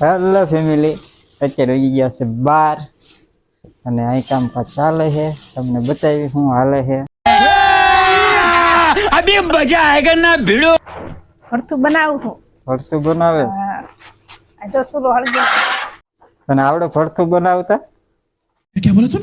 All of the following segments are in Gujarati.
હેલો ફેમિલી અત્યારે રહી ગયા છે બાર અને અહીં કામકાજ ચાલે છે. તમને બતાવી શું હાલે છે. અભી મજા આયેગા ના ભીડો? ભરતું બનાવું છું ભરતું બનાવે? આ જો સુલો હળગી તને આવડે ભરતું બનાવતા? ક્યાં બોલો તું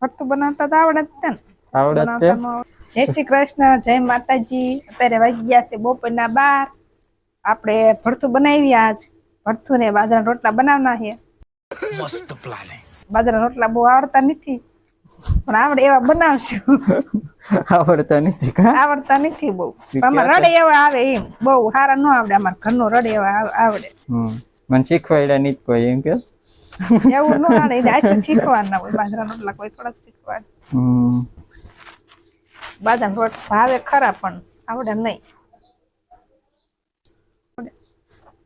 ભરતું બનાવતા તો આવડે જ આવડે તે જય શ્રી કૃષ્ણ જય માતાજી. અત્યારે વાગી ગયા છે બપોરના બાર. આપણે ભરતું બનાવી આજ. ભરથું ને બાજરાના રોટલા બનાવના છે. મસ્ત પ્લાન હે બાજરાના રોટલા બહુ આવડતા નથી. પણ આવડે એવા બનાવશું. આવડતા નથી આવડતા નથી બહુ. અમાર રડે એવા આવે એમ. બહુ સારા ન આવડે અમાર ઘરનો રડે એવા આવડે. હમ. મને શીખવાડ્યા નીત કોઈ એમ કે? એવું ન આવડે એટલે આજે શીખવાના હોય. બાજરા રોટલા કોઈ થોડાક શીખવાડ. બાજરા રોટલા ભાવે ખરા પણ આવડે નહીં.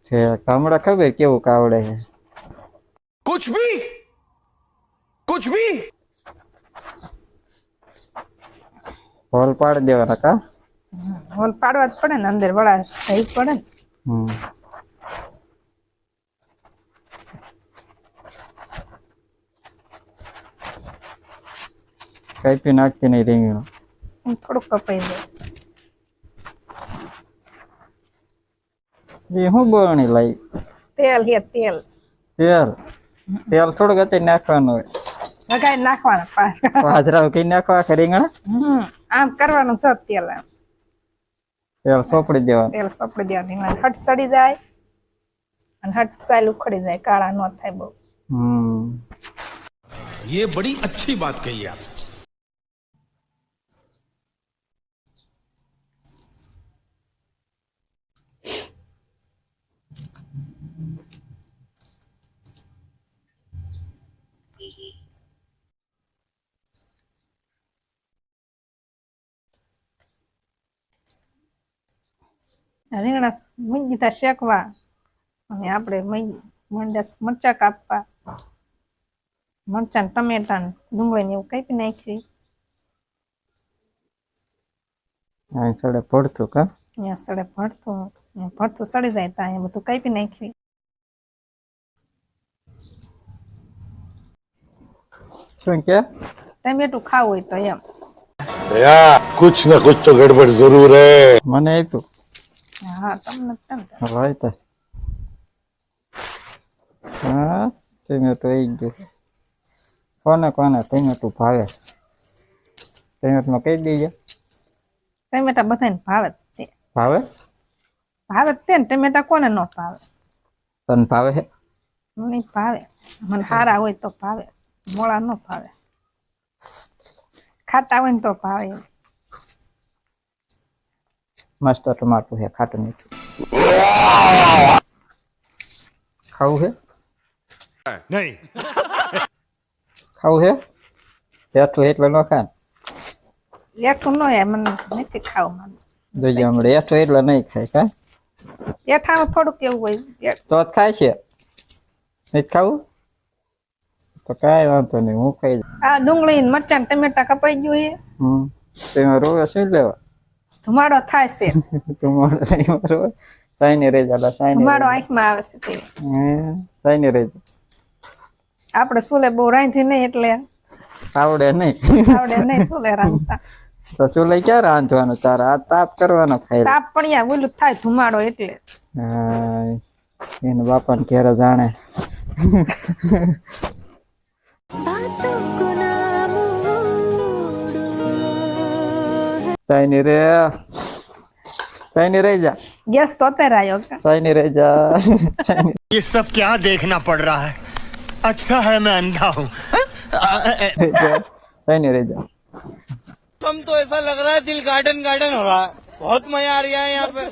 કામડા ખબર કેવું કાવડે છે કુછ ભી કુછ ભી હોલ પાડી દેવાના કા હોલ પાડવા જ પડે ને અંદર વળા થઈ પડે ને હમ કઈ પી નાખતી નહીં રીંગણ થોડુંક કપાઈ જાય એ શું બોલણી લાઈ તેલ હે તેલ તેલ તેલ થોડુંક અત્યારે નાખવાનું હોય લગાઈ નાખવાના પાછ પાજરાઓ કઈ નાખવા આખા રીંગણા હમ આમ કરવાનું છે તેલ આમ તેલ સોપડી દેવાનું તેલ સપડી દેવાની એમાં હટ સડી જાય અને હટ સાલ ઉખડી જાય કાળા ન થાય બહુ હમ ये बड़ी अच्छी बात कही आप રીંગણા મૂંગી તા શેકવા. અને આપણે મંડા મરચા કાપવા. મરચા ને ટમેટા ડુંગળી એવું કાપી નાખી. અહીં સડે પડતું કા? અહીંયા સડે ભરતું ભરતું સડી જાય તો અહીંયા બધું કાપી નાખવી શું કે? ખાવું હોય તો એમ. દયા કુછ ને કુછ તો ગડબડ જરૂર હે. મને આપ્યું. હા તમને કેમ તાર. હા ટમેટું આવી ગયું. કોને કોને ટમેટું ભાવે. ટમેટમાં કહી દઈએ ટમેટા બધાને ભાવે જ છે. ભાવે? ભાવે જ તે ને ટમેટા કોને ન ભાવે? તને ભાવે છે મને ભાવે. મને સારા હોય તો ભાવે. મોળા ન ભાવે. ખાતા હોય ને તો ભાવે. મસ્ત ટમાટું છે ખાટું મીઠું ખાવું છે નહીં. ખાવું છે હેઠું એટલે ન ખાય એઠું ન હોય મને નથી ખાવું મને જોઈએ હમણાં એઠું એટલે નહીં ખાય કા એઠાનું થોડુંક એવું હોય તો જ ખાય છે? નહીં ખાવું? તો કાંઈ વાંધો નહીં હું ખાઈ આ ડુંગળી ને મરચાં ને ટમેટા કપાઈ ગયું એ. હમ તેમાં રોવે શું લેવા? ધુમાડો થાય છે. ધુમાડો થાય બરોબર. સાઈને રહી જા સાઈને ધુમાડો આંખમાં આવે છે તે સાઈને રહી જા આપણે સુલે બહુ રાંધી નહીં એટલે આવડે નહીં. આવડે નહીં સુલે રાંધતા. તો સુલે ક્યાં રાંધવાનું તારે? આ તાપ કરવાનો ખાઈ તાપ પણ યા ઓલું થાય ધુમાડો એટલે. હા, એને બાપાને ઘેરે જાણે. સાઈની રે સાઈની રહી જા ગેસ તો અત્યારે આવ્યો કે સાઈની રહી જા સાઈની ये सब क्या देखना पड़ रहा है अच्छा है मैं अंधा हूँ રહી જા સાઈની રહી જા मौसम तो ऐसा लग रहा है दिल गार्डन गार्डन हो रहा है बहुत मजा आ रहा है यहाँ पे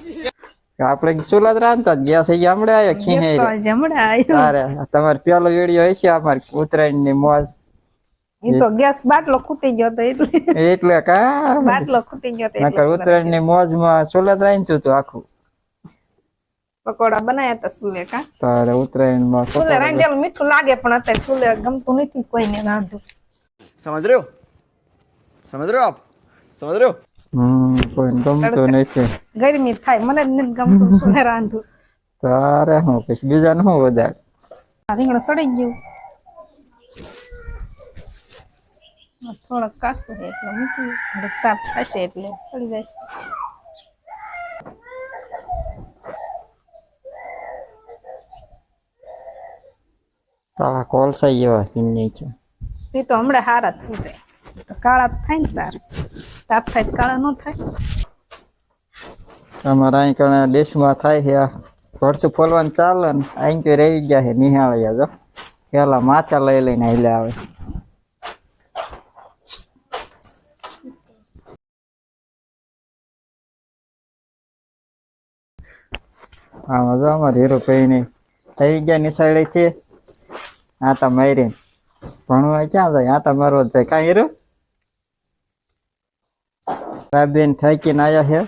આપણે સુલાદ રાંધતા જ ગયા છે હમણાં આવ્યા ગેસ ખીને તો જમણે આવ્યો તારે તમારે પેલો વિડીયો હશે અમારી ઉત્તરાયણ ની મોજ પકોડા બનાયા મીઠું લાગે પણ અત્યારે સુલે ગમતું નથી કોઈને રાંધું સમજ રહ્યો? ગરમી થાય મને ગમતું સુલે રાંધું તારે હું કહીશ બીજા નું વધારે? રીંગણ સડી ગયું. થોડોક કાચું છે એટલે મૂકી થોડોક તાપ થશે એટલે સડી જશે. તારા કોલસા એવા કિન્ની છે એ તો હમણાં હારા થઈ જાય. તો કાળા જ થાય ને તાર તાપ થાય તો કાળા ન થાય. અમારે અહીં કણે દેશમાં થાય છે આ. ભરતું ફોલવાનું ચાલે ને અહીં કે રહી ગયા છે નિહાળ્યા જો. પેલા માથા લઈ લઈને હાલે આવે. આમાં જો અમારે ભાઈ થઈ ગયા નિશાળેથી. આટા મારી ભણવા ક્યાં જાય? આટા મારવા જાય. કાંઈ હીરો? બેન થાકીને આવ્યા છે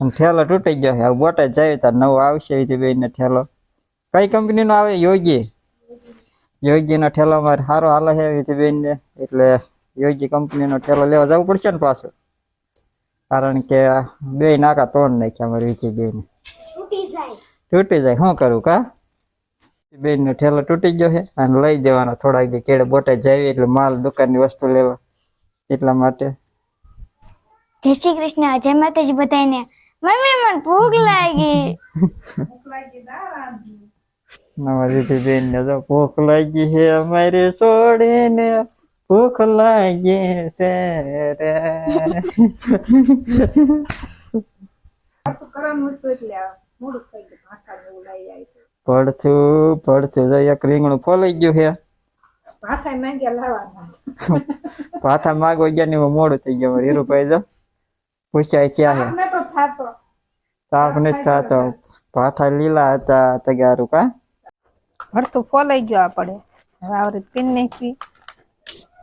અને ઠેલો તૂટી ગયો છે બોટે જાય તો નવો આવશે એ બેન ને ઠેલો. કઈ કંપનીનો આવે? યોગી. યોગીનો ઠેલો મારે સારો હાલે છે એ બેન ને એટલે યોગી કંપનીનો ઠેલો લેવા જવું પડશે ને પાછું? કારણ કે બે નાકા તોડ નાખ્યા અમારે વિકી બેન તૂટી જાય. શું કરું કા? બેન નો ઠેલો તૂટી ગયો છે. અને લઈ દેવાનો થોડાક દી કેળે બોટે જાય એટલે માલ દુકાનની વસ્તુ લેવા એટલા માટે. જય શ્રી કૃષ્ણ. જય માતાજી બધાને મમ્મી મને ભૂખ લાગી. નવરીથી બેન ને તો ભૂખ લાગી છે અમારે છોડીને ભૂખ લાગી છે રે. કરવાનું હતું એટલે મોડું થઈ પડતું પડતું જો એક રીંગણું ફોલાઈ ગયું હે ભાખા માંગ્યા લાવવાના. પાઠા માગવા ગયા ને મોડું થઈ ગયું. હીરુભાઈ જો પૂછાય ત્યાં હે આપણે તો થાતો. તાપ નથી થતો. પાઠા લીલા હતા તગારું કા? ભરતું ફોલાઈ ગયો આપણે. હવે આવરી પીન નાખી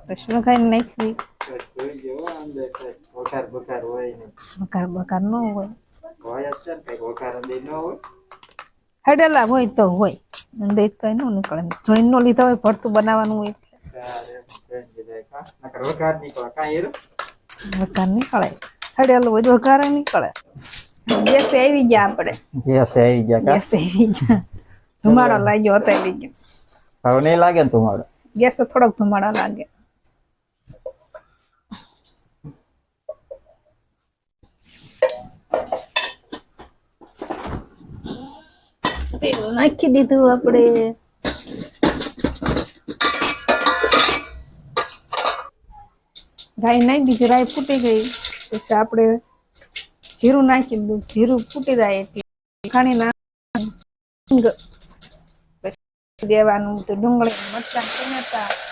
પછી વઘારી નાખવી. વઘાર બઘાર હોય ને. વઘાર બઘાર ન હોય. હોય અત્યારે કઈ વઘાર ન હોય. હડેલા હોય તો હોય. અંદર કઈ ન નીકળે. જોઈન નો લીધા હોય ભરતું બનાવવાનું હોય વઘાર નીકળે. હડેલું હોય તો વઘાર નીકળે. ગેસ આવી ગયા આપણે. ગેસ આવી ગયા ગેસ આવી ગયા. ધુમાડો લાગ્યો હતો આવી ગયો હવે નહીં લાગે ને ધુમાડો? ગેસ થોડોક ધુમાડો લાગે. તેલ નાખી દીધું આપણે. રાઈ નાખી દીધી રાઈ ફૂટી ગઈ. પછી આપણે જીરું નાખી દીધું. જીરું ફૂટી જાય ખાણી ના દેવાનું. તો ડુંગળી મરચાં, ટમેટા.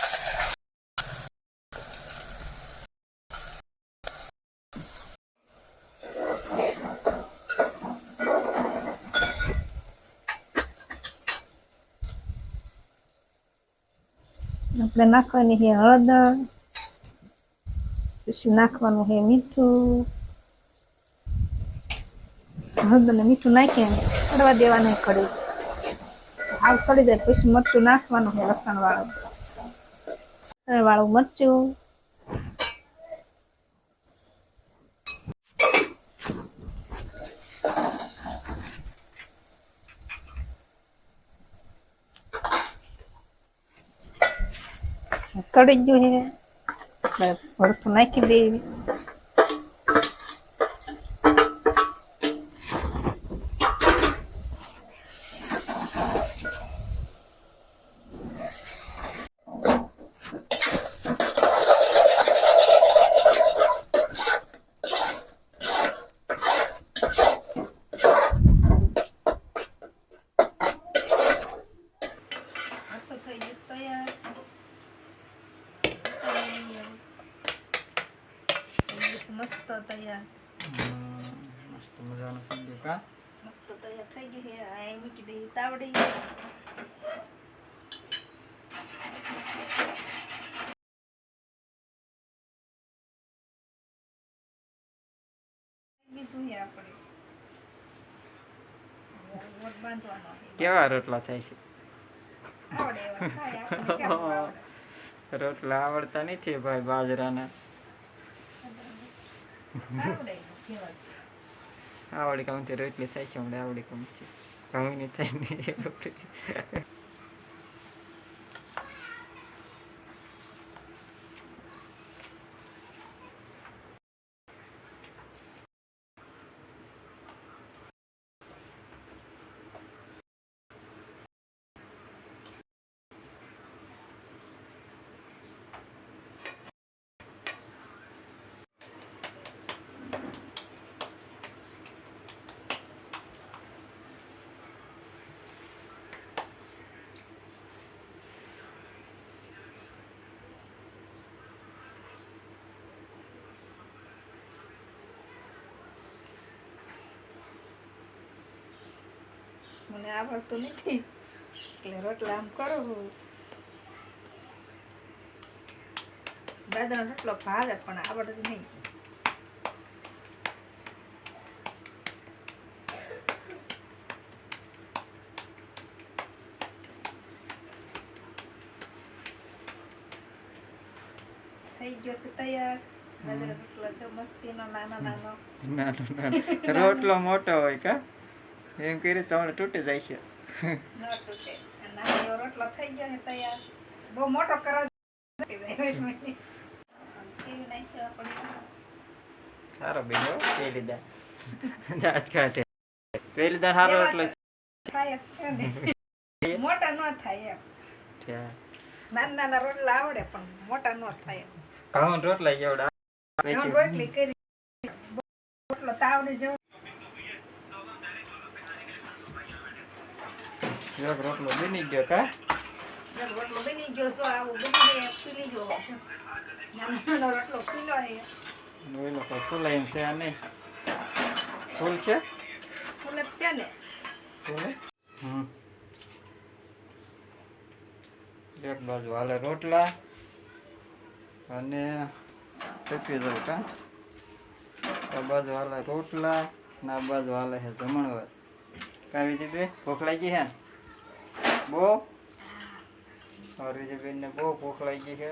આપણે નાખવાની છે હળદર પછી નાખવાનું છે મીઠું હળદર ને મીઠું નાખી અને ચડવા દેવાનું કડી આવ ચડી જાય પછી મરચું નાખવાનું છે લસણ વાળું વાળું મરચું કડી ગયું છે. ભરતું નાખી દેવી થઈ જશે તૈયાર મસ્ત તૈયાર મસ્ત મજાનું સબ્જી કા મસ્ત થઈ ગયું હે મૂકી દઈએ તાવડી આપણે. કેવા રોટલા થાય છે. રોટલા આવડતા નથી ભાઈ બાજરાના. આવડે આવડી કામથી રોટલી થાય છે હમણાં આવડી કામ છે ઘઉંની થઈને મને આવડતું નથી. એટલે રોટલા આમ કરો. બાજરાનો રોટલો ભાવે પણ આવડે નહીં. થઈ ગયો છે તૈયાર? રોટલો છે મસ્તીનો નાનો નાનો. નાનો નાનો. રોટલો મોટો હોય કા? એમ કરી તમારે તૂટી જાય છે. ન તૂટે. અને નાનો એવો રોટલો થઈ ગયો ને તૈયાર. બહુ મોટો કરો જાય વચમાંથી. કેવી નાખ્યો આપણે? સારો બેનો પેલી દાળ દાંત કાઢે. પેલી દાળ સારો એવા થાય છે ને. મોટા ન થાય એમ. નાના નાના રોટલા આવડે પણ મોટા ન થાય ઘઉં રોટલા જેવડા. રોટલી કરી. રોટલો તાવડે જેવો એક રોટલો બની ગયો કા? જો રોટલો બની ગયો છો આવું બની ફૂલી ગયો નાનો રોટલો છે. એ લોકો ફૂલાઈને છે આ નહીં ફૂલ છે? ફૂલે જ છે ને. ફૂલ? હમ. એક બાજુ હાલે રોટલા. અને ચપી દઉં કા? આ બાજુ હાલે રોટલા ના બાજુ હાલે છે જમણવાર. કાવી દીધી બે ગઈ હે? છે ને? બહુ મારી બેનને બહુ ભૂખ લાગી છે.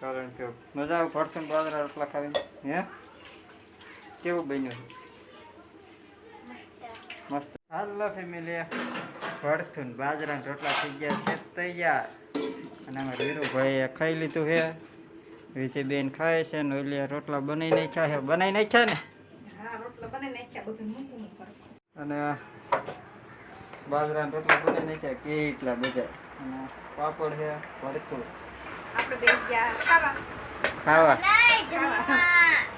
કારણ કે મજા આવે પડશે બાજરા રોટલા ખાવી હે? કેવું બન્યું? મસ્ત. હાલો ફેમિલી ભડથું બાજરા બાજરાના રોટલા થઈ ગયા છે તૈયાર. અને અમે વીરુભાઈએ ખાઈ લીધું છે. વિધિ બેન ખાય છે ને ઓલી રોટલા બનાવી નાખ્યા છે. બનાવી નાખ્યા ને? હા રોટલો બને નાખ્યા બધું મૂકું મૂકું અને બાજરાના રોટલા બનાવી નાખ્યા કેટલા બધા. અને પાપડ છે ભરતું આપણે બે ગયા ખાવા? ખાવા.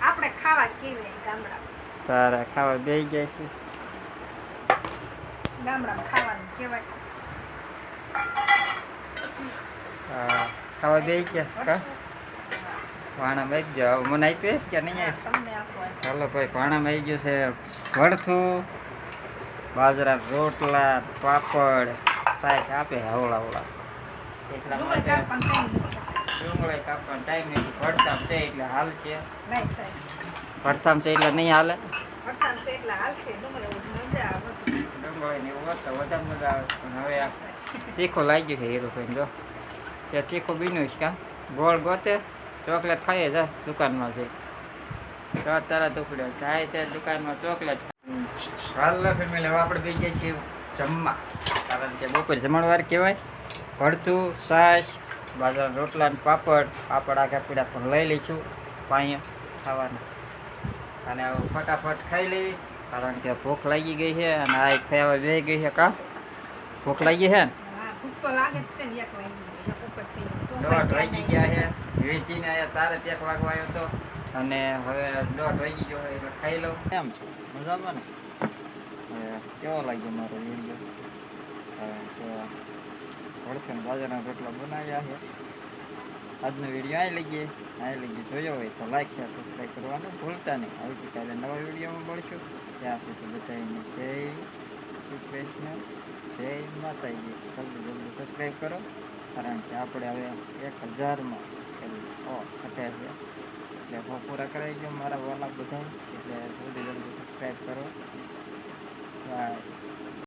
આપણે ખાવા કેવી ગામડા? તારા ખાવા બે જાય છે. ગામડામાં ખાવાનું કેવાય હા, ખાવા બે ગયા કા? ભાણા બેસી જાઓ મને આપ્યું કે નહીં આપી. ચાલો ભાઈ ભાણામાં આવી ગયું છે ભડથું બાજરા રોટલા પાપડ સાહેબ આપે હવળા હવળા. એટલા ડુંગળી કાપવાનું ટાઈમ નથી છે એટલે હાલ છે. નહીં ભડતામ છે એટલે નહીં હાલે? તીખું લાગ્યું છે હીરો જો. તે તીખું બીનું છે કા? ગોળ ગોતે ચોકલેટ ખાઈએ જા દુકાનમાં છે તો તરત ઉપડ્યો જાય છે દુકાનમાં ચોકલેટ. હાલ ફેમિલી હવે આપણે બે જઈએ જમવા. કારણ કે બપોર જમણવાર કહેવાય. ભરતું છાશ બાજરાના રોટલા ને પાપડ. પાપડ આખા પીડા પણ લઈ લઈશું. પાણી ખાવાના. અને હવે ફટાફટ ખાઈ લેવી કારણ કે ભૂખ લાગી ગઈ છે અને આ ખાવા બે ગઈ છે. કા? ભૂખ લાગી છે ને? ભૂખ તો લાગે જ. દોઢ વાગી ગયા છે. વેચીને તારે તેક વાગવા આવ્યો હતો અને હવે દોઢ વાગી ગયો એટલે ખાઈ લઉં. એમ છો મજામાં ને? કેવો લાગ્યો મારો વીડિયો તો વળખણ બાજરાના રોટલા બનાવ્યા છે આજનો વીડિયો અહીં લઈએ અહીં લઈએ જોયો હોય તો લાઈક શેર સબસ્ક્રાઈબ કરવાનું ભૂલતા નહીં આવતીકાલે નવા વિડીયોમાં મળશું ત્યાં સુધી બધાને જય શ્રી કૃષ્ણ જય માતાજી જલ્દી જલ્દી સબસ્ક્રાઈબ કરો કારણ કે આપણે હવે એક હજારમાં ખટે છે એટલે પૂરા કરાવી ગયો મારા વાલા બધા એટલે જલ્દી જલ્દી સબસ્ક્રાઈબ કરો 哎。